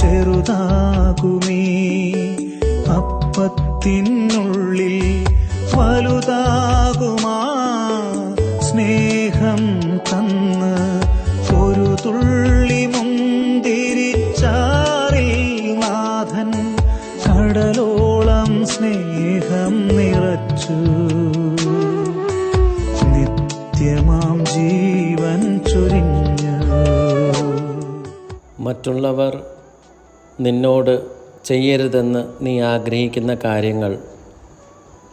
ചെറുതാകുമേ. അപ്പത്തിനുള്ളിൽ വലുതാകുമാ. സ്നേഹം തന്ന് ഒരു തുള്ളി മുന്തിരിച്ചാറിൽ നാഥൻ കടലോളം സ്നേഹം നിറച്ചു. നിത്യമാം ജീവൻ ചൊരിഞ്ഞു. മറ്റുള്ളവർ നിന്നോട് ചെയ്യരുതെന്ന് നീ ആഗ്രഹിക്കുന്ന കാര്യങ്ങൾ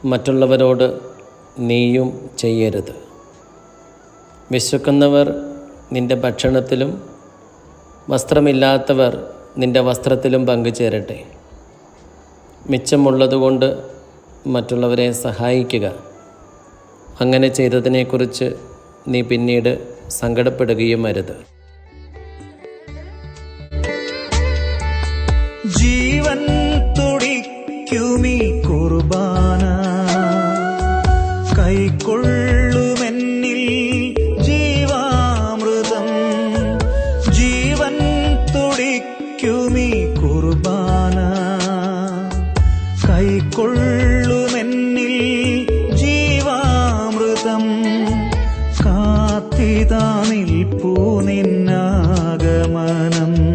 മറ്റുള്ളവരോട് നീയും ചെയ്യരുത്. വിശ്വക്കുന്നവർ നിന്റെ ഭക്ഷണത്തിലും വസ്ത്രമില്ലാത്തവർ നിന്റെ വസ്ത്രത്തിലും പങ്കുചേരട്ടെ. മിച്ചമുള്ളതുകൊണ്ട് മറ്റുള്ളവരെ സഹായിക്കുക. അങ്ങനെ ചെയ്തതിനെക്കുറിച്ച് നീ പിന്നീട് സങ്കടപ്പെടുകയും അരുത്. ജീവൻ തുടിക്കുമീ കുർബാന. കൈക്കൊള്ളുമെന്നിൽ ജീവാമൃതം. ജീവൻ തുടിക്കുമീ കുർബാന. കൈക്കൊള്ളുമെന്നിൽ ജീവാമൃതം. കാത്തിതാ നിൽപ്പൂ നിന്നാഗമനം.